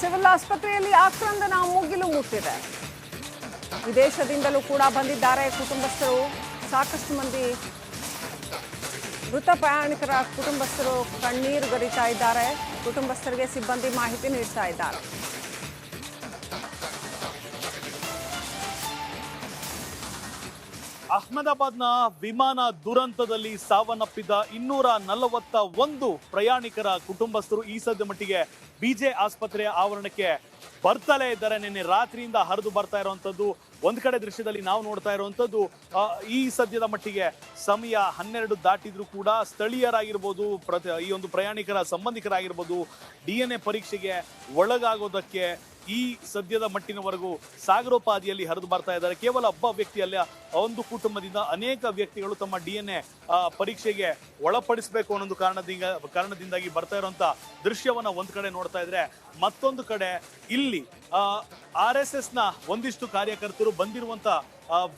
Civil ಆಸ್ಪತ್ರೆಯಲ್ಲಿ ಆಕ್ರಂದನ ಮುಗಿಲು ಮುಟ್ಟಿದೆ. ವಿದೇಶದಿಂದಲೂ ಕೂಡ ಬಂದಿದ್ದಾರೆ ಕುಟುಂಬಸ್ಥರು. ಸಾಕಷ್ಟು ಮಂದಿ ಮೃತ ಪ್ರಯಾಣಿಕರ ಕುಟುಂಬಸ್ಥರು ಕಣ್ಣೀರು ಗರಿತಾ ಇದ್ದಾರೆ. ಕುಟುಂಬಸ್ಥರಿಗೆ ಸಿಬ್ಬಂದಿ ಮಾಹಿತಿ ನೀಡ್ತಾ ಇದ್ದಾರೆ. ಅಹ್ಮದಾಬಾದ್ನ ವಿಮಾನ ದುರಂತದಲ್ಲಿ ಸಾವನ್ನಪ್ಪಿದ ಇನ್ನೂರ ನಲವತ್ತ ಒಂದು ಪ್ರಯಾಣಿಕರ ಕುಟುಂಬಸ್ಥರು ಈ ಸದ್ಯ ಮಟ್ಟಿಗೆ ಬಿಜೆ ಆಸ್ಪತ್ರೆಯ ಆವರಣಕ್ಕೆ ಬರ್ತಲೇ ಇದ್ದಾರೆ. ನಿನ್ನೆ ರಾತ್ರಿಯಿಂದ ಹರಿದು ಬರ್ತಾ ಇರುವಂತದ್ದು ಒಂದ್ ಕಡೆ ದೃಶ್ಯದಲ್ಲಿ ನಾವು ನೋಡ್ತಾ ಇರುವಂತದ್ದು ಆ, ಈ ಸದ್ಯದ ಮಟ್ಟಿಗೆ ಸಮಯ ಹನ್ನೆರಡು ದಾಟಿದ್ರು ಕೂಡ ಸ್ಥಳೀಯರಾಗಿರ್ಬೋದು ಪ್ರತಿ ಈ ಒಂದು ಪ್ರಯಾಣಿಕರ ಸಂಬಂಧಿಕರಾಗಿರ್ಬೋದು ಡಿ ಎನ್ ಎ ಪರೀಕ್ಷೆಗೆ ಒಳಗಾಗೋದಕ್ಕೆ ಈ ಸದ್ಯದ ಮಟ್ಟಿನವರೆಗೂ ಸಾಗರೋಪಾದಿಯಲ್ಲಿ ಹರಿದು ಬರ್ತಾ ಇದ್ದಾರೆ. ಕೇವಲ ಒಬ್ಬ ವ್ಯಕ್ತಿಯಲ್ಲ ಒಂದು ಕುಟುಂಬದಿಂದ ಅನೇಕ ವ್ಯಕ್ತಿಗಳು ತಮ್ಮ ಡಿ ಎನ್ ಎ ಪರೀಕ್ಷೆಗೆ ಒಳಪಡಿಸಬೇಕು ಅನ್ನೋದು ಕಾರಣದಿಂದ, ಕಾರಣದಿಂದಾಗಿ ಬರ್ತಾ ಇರುವಂತ ದೃಶ್ಯವನ್ನ ಒಂದ್ ಕಡೆ ನೋಡ್ತಾ ಇದ್ರೆ, ಮತ್ತೊಂದು ಕಡೆ ಇಲ್ಲಿ ಆರ್ ಎಸ್ನ ಒಂದಿಷ್ಟು ಕಾರ್ಯಕರ್ತರು ಬಂದಿರುವಂತ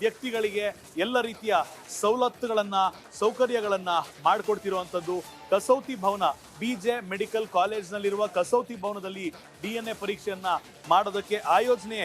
ವ್ಯಕ್ತಿಗಳಿಗೆ ಎಲ್ಲ ರೀತಿಯ ಸವಲತ್ತುಗಳನ್ನು, ಸೌಕರ್ಯಗಳನ್ನು ಮಾಡಿಕೊಡ್ತಿರುವಂಥದ್ದು Kasauti Bhavan. B J medical ಕಾಲೇಜ್ನಲ್ಲಿರುವ Kasauti ಭವನದಲ್ಲಿ ಡಿ ಎನ್ ಎ ಪರೀಕ್ಷೆಯನ್ನು ಮಾಡೋದಕ್ಕೆ ಆಯೋಜನೆ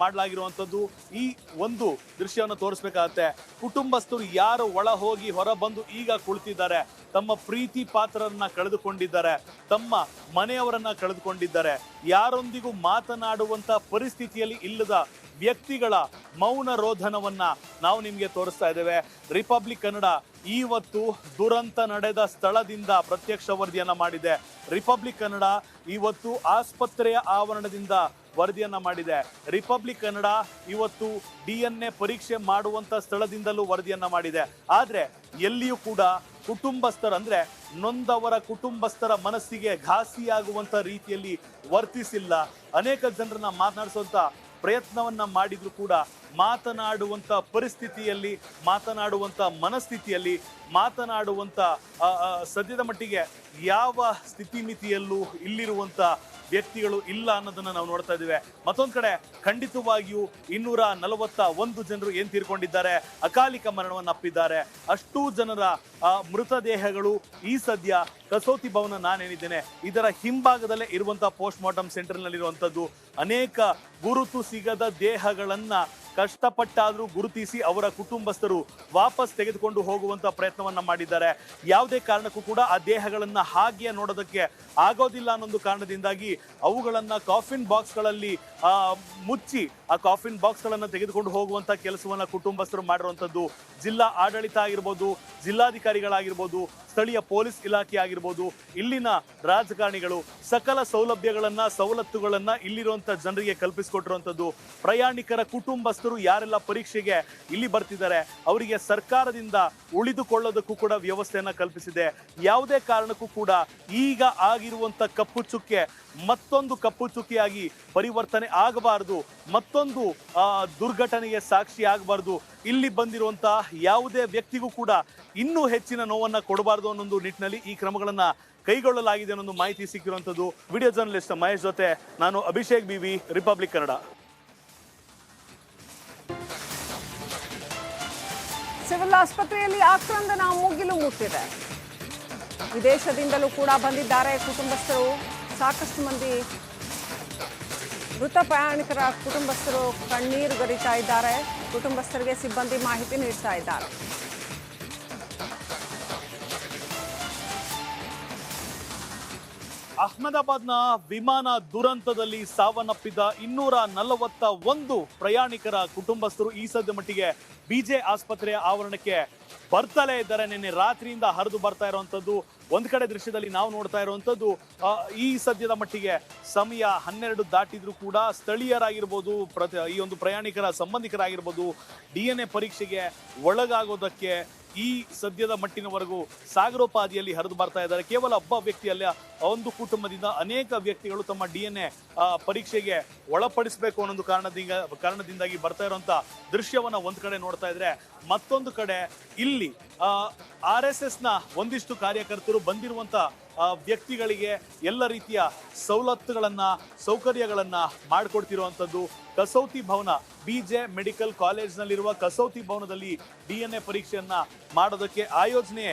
ಮಾಡಲಾಗಿರುವಂಥದ್ದು ಈ ಒಂದು ದೃಶ್ಯವನ್ನು ತೋರಿಸ್ಬೇಕಾಗತ್ತೆ. ಕುಟುಂಬಸ್ಥರು ಯಾರು ಒಳ ಹೋಗಿ ಹೊರ ಬಂದು ಈಗ ಕುಳಿತಿದ್ದಾರೆ, ತಮ್ಮ ಪ್ರೀತಿ ಪಾತ್ರರನ್ನ ಕಳೆದುಕೊಂಡಿದ್ದಾರೆ, ತಮ್ಮ ಮನೆಯವರನ್ನ ಕಳೆದುಕೊಂಡಿದ್ದಾರೆ, ಯಾರೊಂದಿಗೂ ಮಾತನಾಡುವಂತ ಪರಿಸ್ಥಿತಿಯಲ್ಲಿ ಇಲ್ಲದ ವ್ಯಕ್ತಿಗಳ ಮೌನ ರೋಧನವನ್ನ ನಾವು ನಿಮಗೆ ತೋರಿಸ್ತಾ ಇದ್ದೇವೆ. ರಿಪಬ್ಲಿಕ್ ಕನ್ನಡ ಇವತ್ತು ದುರಂತ ನಡೆದ ಸ್ಥಳದಿಂದ ಪ್ರತ್ಯಕ್ಷ ವರದಿಯನ್ನ ಮಾಡಿದೆ. ರಿಪಬ್ಲಿಕ್ ಕನ್ನಡ ಇವತ್ತು ಆಸ್ಪತ್ರೆಯ ಆವರಣದಿಂದ ವರದಿಯನ್ನ ಮಾಡಿದೆ. ರಿಪಬ್ಲಿಕ್ ಕನ್ನಡ ಇವತ್ತು ಡಿ ಎನ್ ಎ ಪರೀಕ್ಷೆ ಮಾಡುವಂತ ಸ್ಥಳದಿಂದಲೂ ವರದಿಯನ್ನ ಮಾಡಿದೆ. ಆದ್ರೆ ಎಲ್ಲಿಯೂ ಕೂಡ ಕುಟುಂಬಸ್ಥರ ಅಂದ್ರೆ ನೊಂದವರ ಕುಟುಂಬಸ್ಥರ ಮನಸ್ಸಿಗೆ ಘಾಸಿಯಾಗುವಂತ ರೀತಿಯಲ್ಲಿ ವರ್ತಿಸಿಲ್ಲ. ಅನೇಕ ಜನರನ್ನ ಮಾತನಾಡಿಸುವಂತ ಪ್ರಯತ್ನವನ್ನ ಮಾಡಿದ್ರು ಕೂಡ ಮಾತನಾಡುವಂತ ಪರಿಸ್ಥಿತಿಯಲ್ಲಿ, ಮಾತನಾಡುವಂತ ಮನಸ್ಥಿತಿಯಲ್ಲಿ, ಮಾತನಾಡುವಂತ ಸದ್ಯದ ಮಟ್ಟಿಗೆ ಯಾವ ಸ್ಥಿತಿಮಿತಿಯಲ್ಲೂ ಇಲ್ಲಿರುವಂತ ವ್ಯಕ್ತಿಗಳು ಇಲ್ಲ ಅನ್ನೋದನ್ನ ನಾವು ನೋಡ್ತಾ ಇದ್ದೇವೆ. ಮತ್ತೊಂದು ಕಡೆ ಖಂಡಿತವಾಗಿಯೂ ಇನ್ನೂರ ನಲವತ್ತ ಒಂದು ಜನರು ಏನ್ ತೀರ್ಕೊಂಡಿದ್ದಾರೆ? ಅಕಾಲಿಕ ಮರಣವನ್ನು ಅಪ್ಪಿದ್ದಾರೆ. ಅಷ್ಟು ಜನರ ಮೃತದೇಹಗಳು ಈ ಸದ್ಯ ಕಸೋತಿ ಭವನ ನಾನೇನಿದ್ದೇನೆ, ಇದರ ಹಿಂಭಾಗದಲ್ಲೇ ಇರುವಂತಹ ಪೋಸ್ಟ್ ಮಾರ್ಟಮ್ ಸೆಂಟರ್ ನಲ್ಲಿರುವಂತದ್ದು ಅನೇಕ ಗುರುತು ಸಿಗದ ದೇಹಗಳನ್ನ ಕಷ್ಟಪಟ್ಟಾದ್ರೂ ಗುರುತಿಸಿ ಅವರ ಕುಟುಂಬಸ್ಥರು ವಾಪಸ್ ತೆಗೆದುಕೊಂಡು ಹೋಗುವಂತ ಪ್ರಯತ್ನವನ್ನ ಮಾಡಿದ್ದಾರೆ. ಯಾವುದೇ ಕಾರಣಕ್ಕೂ ಕೂಡ ಆ ದೇಹಗಳನ್ನ ಹಾಗೆ ನೋಡೋದಕ್ಕೆ ಆಗೋದಿಲ್ಲ ಅನ್ನೊಂದು ಕಾರಣದಿಂದಾಗಿ ಅವುಗಳನ್ನ ಕಾಫಿನ್ ಬಾಕ್ಸ್ಗಳಲ್ಲಿ ಮುಚ್ಚಿ ಆ ಕಾಫಿನ್ ಬಾಕ್ಸ್ಗಳನ್ನು ತೆಗೆದುಕೊಂಡು ಹೋಗುವಂತ ಕೆಲಸವನ್ನ ಕುಟುಂಬಸ್ಥರು ಮಾಡಿರುವಂತದ್ದು ಜಿಲ್ಲಾ ಆಡಳಿತ ಆಗಿರ್ಬೋದು, ಜಿಲ್ಲಾಧಿಕಾರಿಗಳಾಗಿರ್ಬೋದು, ಸ್ಥಳೀಯ ಪೊಲೀಸ್ ಇಲಾಖೆ ಆಗಿರ್ಬೋದು, ಇಲ್ಲಿನ ರಾಜಕಾರಣಿಗಳು ಸಕಲ ಸೌಲಭ್ಯಗಳನ್ನ, ಸವಲತ್ತುಗಳನ್ನ ಇಲ್ಲಿರುವಂತ ಜನರಿಗೆ ಕಲ್ಪಿಸಿಕೊಟ್ಟಿರುವಂತದ್ದು ಪ್ರಯಾಣಿಕರ ಕುಟುಂಬಸ್ಥರು ಯಾರೆಲ್ಲ ಪರೀಕ್ಷೆಗೆ ಇಲ್ಲಿ ಬರ್ತಿದ್ದಾರೆ, ಅವರಿಗೆ ಸರ್ಕಾರದಿಂದ ಉಳಿದುಕೊಳ್ಳೋದಕ್ಕೂ ಕೂಡ ವ್ಯವಸ್ಥೆಯನ್ನ ಕಲ್ಪಿಸಿದೆ. ಯಾವುದೇ ಕಾರಣಕ್ಕೂ ಕೂಡ ಈಗ ಆಗಿರುವಂತ ಕಪ್ಪು ಚುಕ್ಕೆ ಮತ್ತೊಂದು ಕಪ್ಪು ಚುಕ್ಕಿಯಾಗಿ ಪರಿವರ್ತನೆ ಆಗಬಾರದು, ಮತ್ತೊಂದು ದುರ್ಘಟನೆಗೆ ಸಾಕ್ಷಿ ಆಗಬಾರದು ಇಲ್ಲಿ ಬಂದಿರುವಂತಹ ಯಾವುದೇ ವ್ಯಕ್ತಿಗೂ ಕೂಡ ಇನ್ನೂ ಹೆಚ್ಚಿನ ನೋವನ್ನ ಕೊಡಬಾರದು ಅನ್ನೊಂದು ನಿಟ್ಟಿನಲ್ಲಿ ಈ ಕ್ರಮಗಳನ್ನ ಕೈಗೊಳ್ಳಲಾಗಿದೆ ಅನ್ನೊಂದು ಮಾಹಿತಿ ಸಿಕ್ಕಿರುವಂತದ್ದು ವಿಡಿಯೋ ಜರ್ನಲಿಸ್ಟ್ ಮಹೇಶ್ ಜೊತೆ ನಾನು Abhishek B V republic Kannada civil ಆಸ್ಪತ್ರೆಯಲ್ಲಿ ಆಕ್ರಂದನ ಮುಗಿಲು ಮುಟ್ಟಿದೆ. ವಿದೇಶದಿಂದಲೂ ಕೂಡ ಬಂದಿದ್ದಾರೆ ಕುಟುಂಬಸ್ಥರು. ಸಾಕಷ್ಟು ಮಂದಿ ಮೃತ ಪ್ರಯಾಣಿಕರ ಕುಟುಂಬಸ್ಥರು ಕಣ್ಣೀರು ಗರಿತಾ ಇದ್ದಾರೆ. ಕುಟುಂಬಸ್ಥರಿಗೆ ಸಿಬ್ಬಂದಿ ಮಾಹಿತಿ ನೀಡ್ತಾ ಇದ್ದಾರೆ. ಅಹ್ಮದಾಬಾದ್ನ ವಿಮಾನ ದುರಂತದಲ್ಲಿ ಸಾವನ್ನಪ್ಪಿದ ಇನ್ನೂರ ನಲವತ್ತ ಒಂದು ಪ್ರಯಾಣಿಕರ ಕುಟುಂಬಸ್ಥರು ಈ ಸದ್ಯ ಮಟ್ಟಿಗೆ ಬಿಜೆ ಆಸ್ಪತ್ರೆಯ ಆವರಣಕ್ಕೆ ಬರ್ತಲೇ ಇದ್ದಾರೆ. ನಿನ್ನೆ ರಾತ್ರಿಯಿಂದ ಹರಿದು ಬರ್ತಾ ಇರುವಂತದ್ದು ಒಂದ್ ಕಡೆ ದೃಶ್ಯದಲ್ಲಿ ನಾವು ನೋಡ್ತಾ ಇರುವಂತದ್ದು ಈ ಸದ್ಯದ ಮಟ್ಟಿಗೆ ಸಮಯ ಹನ್ನೆರಡು ದಾಟಿದ್ರು ಕೂಡ ಸ್ಥಳೀಯರಾಗಿರ್ಬೋದು, ಪ್ರತಿ, ಈ ಒಂದು ಪ್ರಯಾಣಿಕರ ಸಂಬಂಧಿಕರಾಗಿರ್ಬೋದು ಡಿ ಎನ್ ಎ ಪರೀಕ್ಷೆಗೆ ಒಳಗಾಗೋದಕ್ಕೆ ಈ ಸದ್ಯದ ಮಟ್ಟಿನವರೆಗೂ ಸಾಗರೋಪಾದಿಯಲ್ಲಿ ಹರಿದು ಬರ್ತಾ ಇದ್ದಾರೆ. ಕೇವಲ ಒಬ್ಬ ವ್ಯಕ್ತಿಯಲ್ಲ ಒಂದು ಕುಟುಂಬದಿಂದ ಅನೇಕ ವ್ಯಕ್ತಿಗಳು ತಮ್ಮ ಡಿ ಎನ್ ಎ ಪರೀಕ್ಷೆಗೆ ಒಳಪಡಿಸಬೇಕು ಅನ್ನೋ ಒಂದು ಕಾರಣದಿಂದ, ಕಾರಣದಿಂದಾಗಿ ಬರ್ತಾ ಇರುವಂತ ದೃಶ್ಯವನ್ನ ಒಂದ್ ಕಡೆ ನೋಡ್ತಾ ಇದ್ರೆ ಮತ್ತೊಂದು ಕಡೆ ಇಲ್ಲಿ ಆರ್ ಎಸ್ನ ಒಂದಿಷ್ಟು ಕಾರ್ಯಕರ್ತರು ಬಂದಿರುವಂತ ವ್ಯಕ್ತಿಗಳಿಗೆ ಎಲ್ಲ ರೀತಿಯ ಸವಲತ್ತುಗಳನ್ನು, ಸೌಕರ್ಯಗಳನ್ನು ಮಾಡಿಕೊಡ್ತಿರುವಂಥದ್ದು Kasauti Bhavan. B J medical ಕಾಲೇಜ್ನಲ್ಲಿರುವ Kasauti ಭವನದಲ್ಲಿ ಡಿ ಎನ್ ಎ ಪರೀಕ್ಷೆಯನ್ನು ಮಾಡೋದಕ್ಕೆ ಆಯೋಜನೆ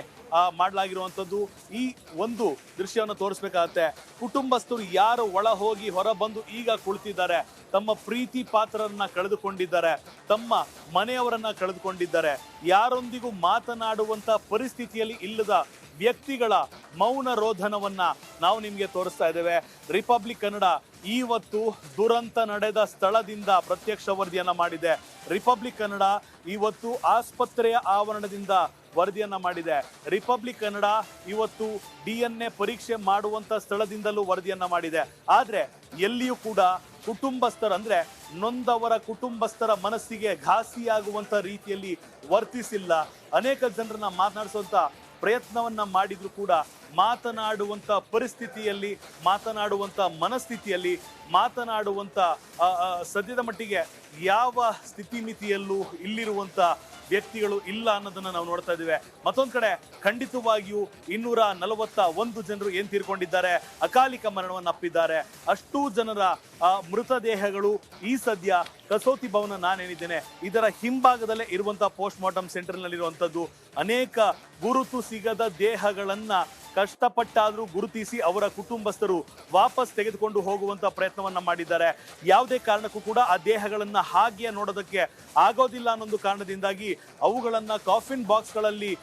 ಮಾಡಲಾಗಿರುವಂಥದ್ದು. ಈ ಒಂದು ದೃಶ್ಯವನ್ನು ತೋರಿಸ್ಬೇಕಾಗತ್ತೆ. ಕುಟುಂಬಸ್ಥರು ಯಾರು ಒಳ ಹೋಗಿ ಹೊರ ಬಂದು ಈಗ ಕುಳಿತಿದ್ದಾರೆ, ತಮ್ಮ ಪ್ರೀತಿ ಪಾತ್ರರನ್ನ ಕಳೆದುಕೊಂಡಿದ್ದಾರೆ, ತಮ್ಮ ಮನೆಯವರನ್ನ ಕಳೆದುಕೊಂಡಿದ್ದಾರೆ, ಯಾರೊಂದಿಗೂ ಮಾತನಾಡುವಂತ ಪರಿಸ್ಥಿತಿಯಲ್ಲಿ ಇಲ್ಲದ ವ್ಯಕ್ತಿಗಳ ಮೌನ ರೋಧನವನ್ನ ನಾವು ನಿಮಗೆ ತೋರಿಸ್ತಾ ಇದ್ದೇವೆ. ರಿಪಬ್ಲಿಕ್ ಕನ್ನಡ ಇವತ್ತು ದುರಂತ ನಡೆದ ಸ್ಥಳದಿಂದ ಪ್ರತ್ಯಕ್ಷ ವರದಿಯನ್ನ ಮಾಡಿದೆ. ರಿಪಬ್ಲಿಕ್ ಕನ್ನಡ ಇವತ್ತು ಆಸ್ಪತ್ರೆಯ ಆವರಣದಿಂದ ವರದಿಯನ್ನ ಮಾಡಿದೆ. ರಿಪಬ್ಲಿಕ್ ಕನ್ನಡ ಇವತ್ತು ಡಿ ಎನ್ ಎ ಪರೀಕ್ಷೆ ಮಾಡುವಂತ ಸ್ಥಳದಿಂದಲೂ ವರದಿಯನ್ನ ಮಾಡಿದೆ. ಆದ್ರೆ ಎಲ್ಲಿಯೂ ಕೂಡ ಕುಟುಂಬಸ್ಥರ ಅಂದ್ರೆ ನೊಂದವರ ಕುಟುಂಬಸ್ಥರ ಮನಸ್ಸಿಗೆ ಘಾಸಿಯಾಗುವಂತ ರೀತಿಯಲ್ಲಿ ವರ್ತಿಸಿಲ್ಲ. ಅನೇಕ ಜನರನ್ನ ಮಾತನಾಡಿಸುವಂತ ಪ್ರಯತ್ನವನ್ನ ಮಾಡಿದರೂ ಕೂಡ ಮಾತನಾಡುವಂತ ಪರಿಸ್ಥಿತಿಯಲ್ಲಿ ಮಾತನಾಡುವಂತ ಮನಸ್ಥಿತಿಯಲ್ಲಿ ಆ, ಸದ್ಯದ ಮಟ್ಟಿಗೆ ಯಾವ ಸ್ಥಿತಿಮಿತಿಯಲ್ಲೂ ಇಲ್ಲಿರುವಂತ ವ್ಯಕ್ತಿಗಳು ಇಲ್ಲ ಅನ್ನೋದನ್ನ ನಾವು ನೋಡ್ತಾ ಇದ್ದೇವೆ. ಮತ್ತೊಂದು ಕಡೆ ಖಂಡಿತವಾಗಿಯೂ ಇನ್ನೂರ ನಲವತ್ತ ಒಂದು ಜನರು ಏನ್ ತೀರ್ಕೊಂಡಿದ್ದಾರೆ? ಅಕಾಲಿಕ ಮರಣವನ್ನಪ್ಪಿದ್ದಾರೆ ಅಷ್ಟೂ ಜನರ ಮೃತದೇಹಗಳು ಈ ಸದ್ಯ ಕಸೋತಿ ಭವನ ನಾನೇನಿದ್ದೇನೆ, ಇದರ ಹಿಂಭಾಗದಲ್ಲೇ ಇರುವಂತಹ ಪೋಸ್ಟ್ ಮಾರ್ಟಮ್ ಸೆಂಟರ್ ನಲ್ಲಿರುವಂತದ್ದು ಅನೇಕ ಗುರುತು ಸಿಗದ ದೇಹಗಳನ್ನ ಕಷ್ಟಪಟ್ಟಾದ್ರೂ ಗುರುತಿಸಿ ಅವರ ಕುಟುಂಬಸ್ಥರು ವಾಪಸ್ ತೆಗೆದುಕೊಂಡು ಹೋಗುವಂತ ಪ್ರಯತ್ನವನ್ನ ಮಾಡಿದ್ದಾರೆ. ಯಾವುದೇ ಕಾರಣಕ್ಕೂ ಕೂಡ ಆ ದೇಹಗಳನ್ನ ಹಾಗೆ ನೋಡೋದಕ್ಕೆ ಆಗೋದಿಲ್ಲ ಅನ್ನೊಂದು ಕಾರಣದಿಂದಾಗಿ ಅವುಗಳನ್ನ ಕಾಫಿನ್ ಬಾಕ್ಸ್ಗಳಲ್ಲಿ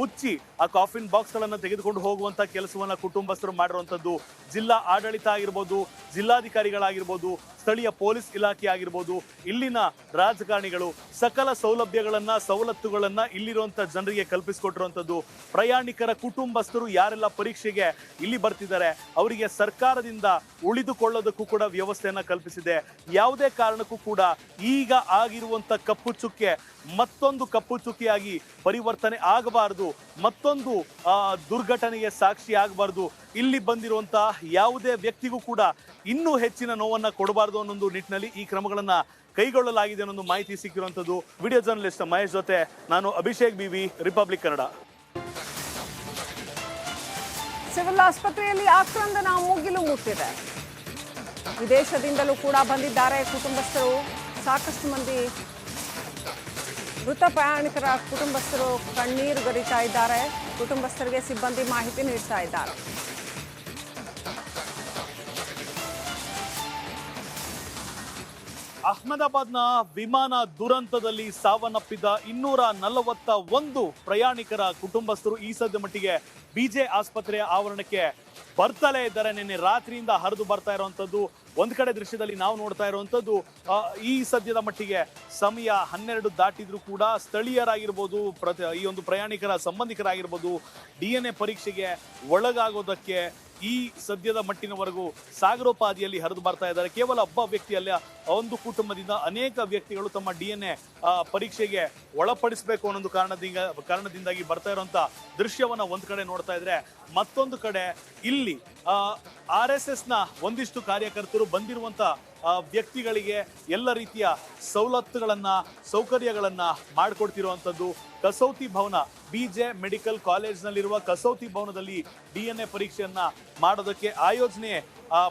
ಮುಚ್ಚಿ ಆ ಕಾಫಿನ್ ಬಾಕ್ಸ್ಗಳನ್ನು ತೆಗೆದುಕೊಂಡು ಹೋಗುವಂತ ಕೆಲಸವನ್ನ ಕುಟುಂಬಸ್ಥರು ಮಾಡಿರುವಂತದ್ದು. ಜಿಲ್ಲಾ ಆಡಳಿತ ಆಗಿರ್ಬೋದು, ಜಿಲ್ಲಾಧಿಕಾರಿಗಳಾಗಿರ್ಬೋದು ಸ್ಥಳೀಯ ಪೊಲೀಸ್ ಇಲಾಖೆ ಆಗಿರ್ಬೋದು ಇಲ್ಲಿನ ರಾಜಕಾರಣಿಗಳು ಸಕಲ ಸೌಲಭ್ಯಗಳನ್ನ, ಸವಲತ್ತುಗಳನ್ನ ಇಲ್ಲಿರುವಂತ ಜನರಿಗೆ ಕಲ್ಪಿಸಿಕೊಟ್ಟಿರುವಂಥದ್ದು. ಪ್ರಯಾಣಿಕರ ಕುಟುಂಬಸ್ಥರು ಯಾರೆಲ್ಲ ಪರೀಕ್ಷೆಗೆ ಇಲ್ಲಿ ಬರ್ತಿದ್ದಾರೆ, ಅವರಿಗೆ ಸರ್ಕಾರದಿಂದ ಉಳಿದುಕೊಳ್ಳೋದಕ್ಕೂ ಕೂಡ ವ್ಯವಸ್ಥೆಯನ್ನ ಕಲ್ಪಿಸಿದೆ. ಯಾವುದೇ ಕಾರಣಕ್ಕೂ ಕೂಡ ಈಗ ಆಗಿರುವಂತ ಕಪ್ಪು ಚುಕ್ಕೆ, ಮತ್ತೊಂದು ಕಪ್ಪು ಚುಕ್ಕಿಯಾಗಿ ಪರಿವರ್ತನೆ ಆಗಬಾರದು, ಮತ್ತೊಂದು ದುರ್ಘಟನೆಗೆ ಸಾಕ್ಷಿ ಆಗಬಾರದು. ಇಲ್ಲಿ ಬಂದಿರುವಂತಹ ಯಾವುದೇ ವ್ಯಕ್ತಿಗೂ ಕೂಡ ಇನ್ನೂ ಹೆಚ್ಚಿನ ನೋವನ್ನ ಕೊಡಬಾರದು. ಅನ್ನೊಂದು ನಿಟ್ಟಿನಲ್ಲಿ ಈ ಕ್ರಮಗಳನ್ನ ಕೈಗೊಳ್ಳಲಾಗಿದೆ ಅನ್ನೊಂದು ಮಾಹಿತಿ ಸಿಕ್ಕಿರುವಂತದ್ದು ವಿಡಿಯೋ ಜರ್ನಲಿಸ್ಟ್ ಮಹೇಶ್ ಜೊತೆ ನಾನು Abhishek B V republic Kannada civil ಆಸ್ಪತ್ರೆಯಲ್ಲಿ ಆಕ್ರಂದನ ಮುಗಿಲು ಮುಟ್ಟಿದೆ. ವಿದೇಶದಿಂದಲೂ ಕೂಡ ಬಂದಿದ್ದಾರೆ ಕುಟುಂಬಸ್ಥರು. ಸಾಕಷ್ಟು ಮಂದಿ ಮೃತ ಪ್ರಯಾಣಿಕರ ಕುಟುಂಬಸ್ಥರು ಕಣ್ಣೀರು ಗರಿತಾ ಇದ್ದಾರೆ. ಕುಟುಂಬಸ್ಥರಿಗೆ ಸಿಬ್ಬಂದಿ ಮಾಹಿತಿ ನೀಡ್ತಾ ಇದ್ದಾರೆ. ಅಹ್ಮದಾಬಾದ್ನ ವಿಮಾನ ದುರಂತದಲ್ಲಿ ಸಾವನ್ನಪ್ಪಿದ ಇನ್ನೂರ ನಲವತ್ತ ಒಂದು ಪ್ರಯಾಣಿಕರ ಕುಟುಂಬಸ್ಥರು ಈ ಸದ್ಯ ಮಟ್ಟಿಗೆ ಬಿಜೆ ಆಸ್ಪತ್ರೆಯ ಆವರಣಕ್ಕೆ ಬರ್ತಲೇ ಇದ್ದಾರೆ. ನಿನ್ನೆ ರಾತ್ರಿಯಿಂದ ಹರಿದು ಬರ್ತಾ ಇರುವಂತದ್ದು ಒಂದ್ ಕಡೆ ದೃಶ್ಯದಲ್ಲಿ ನಾವು ನೋಡ್ತಾ ಇರುವಂತದ್ದು ಆ, ಈ ಸದ್ಯದ ಮಟ್ಟಿಗೆ ಸಮಯ ಹನ್ನೆರಡು ದಾಟಿದ್ರು ಕೂಡ ಸ್ಥಳೀಯರಾಗಿರ್ಬೋದು ಪ್ರತಿ ಈ ಒಂದು ಪ್ರಯಾಣಿಕರ ಸಂಬಂಧಿಕರಾಗಿರ್ಬೋದು ಡಿ ಎನ್ ಎ ಪರೀಕ್ಷೆಗೆ ಒಳಗಾಗೋದಕ್ಕೆ ಈ ಸದ್ಯದ ಮಟ್ಟಿನವರೆಗೂ ಸಾಗರೋಪಾದಿಯಲ್ಲಿ ಹರಿದು ಬರ್ತಾ ಇದ್ದಾರೆ. ಕೇವಲ ಒಬ್ಬ ವ್ಯಕ್ತಿಯಲ್ಲ ಒಂದು ಕುಟುಂಬದಿಂದ ಅನೇಕ ವ್ಯಕ್ತಿಗಳು ತಮ್ಮ ಡಿ ಎನ್ ಎ ಪರೀಕ್ಷೆಗೆ ಒಳಪಡಿಸಬೇಕು ಅನ್ನೋದು ಕಾರಣದಿಂದ, ಕಾರಣದಿಂದಾಗಿ ಬರ್ತಾ ಇರುವಂತ ದೃಶ್ಯವನ್ನ ಒಂದ್ ಕಡೆ ನೋಡ್ತಾ ಇದ್ರೆ, ಮತ್ತೊಂದು ಕಡೆ ಇಲ್ಲಿ ಆರ್ ಎಸ್ನ ಒಂದಿಷ್ಟು ಕಾರ್ಯಕರ್ತರು ಬಂದಿರುವಂತ ವ್ಯಕ್ತಿಗಳಿಗೆ ಎಲ್ಲ ರೀತಿಯ ಸವಲತ್ತುಗಳನ್ನು, ಸೌಕರ್ಯಗಳನ್ನು ಮಾಡಿಕೊಡ್ತಿರುವಂಥದ್ದು Kasauti Bhavan. B J medical ಕಾಲೇಜ್ನಲ್ಲಿರುವ Kasauti ಭವನದಲ್ಲಿ ಡಿ ಎನ್ ಎ ಪರೀಕ್ಷೆಯನ್ನು ಮಾಡೋದಕ್ಕೆ ಆಯೋಜನೆ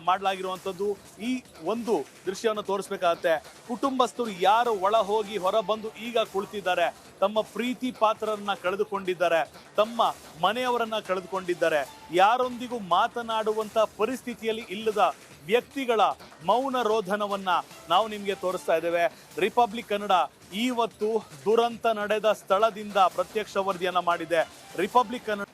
ಮಾಡಲಾಗಿರುವಂಥದ್ದು ಈ ಒಂದು ದೃಶ್ಯವನ್ನು ತೋರಿಸ್ಬೇಕಾಗತ್ತೆ. ಕುಟುಂಬಸ್ಥರು ಯಾರು ಒಳ ಹೋಗಿ ಹೊರ ಬಂದು ಈಗ ಕುಳಿತಿದ್ದಾರೆ, ತಮ್ಮ ಪ್ರೀತಿ ಪಾತ್ರರನ್ನ ಕಳೆದುಕೊಂಡಿದ್ದಾರೆ, ತಮ್ಮ ಮನೆಯವರನ್ನ ಕಳೆದುಕೊಂಡಿದ್ದಾರೆ, ಯಾರೊಂದಿಗೂ ಮಾತನಾಡುವಂತ ಪರಿಸ್ಥಿತಿಯಲ್ಲಿ ಇಲ್ಲದ ವ್ಯಕ್ತಿಗಳ ಮೌನ ರೋಧನವನ್ನ ನಾವು ನಿಮಗೆ ತೋರಿಸ್ತಾ ಇದ್ದೇವೆ. ರಿಪಬ್ಲಿಕ್ ಕನ್ನಡ ಇವತ್ತು ದುರಂತ ನಡೆದ ಸ್ಥಳದಿಂದ ಪ್ರತ್ಯಕ್ಷ ವರದಿಯನ್ನ ಮಾಡಿದೆ. ರಿಪಬ್ಲಿಕ್ ಕನ್ನಡ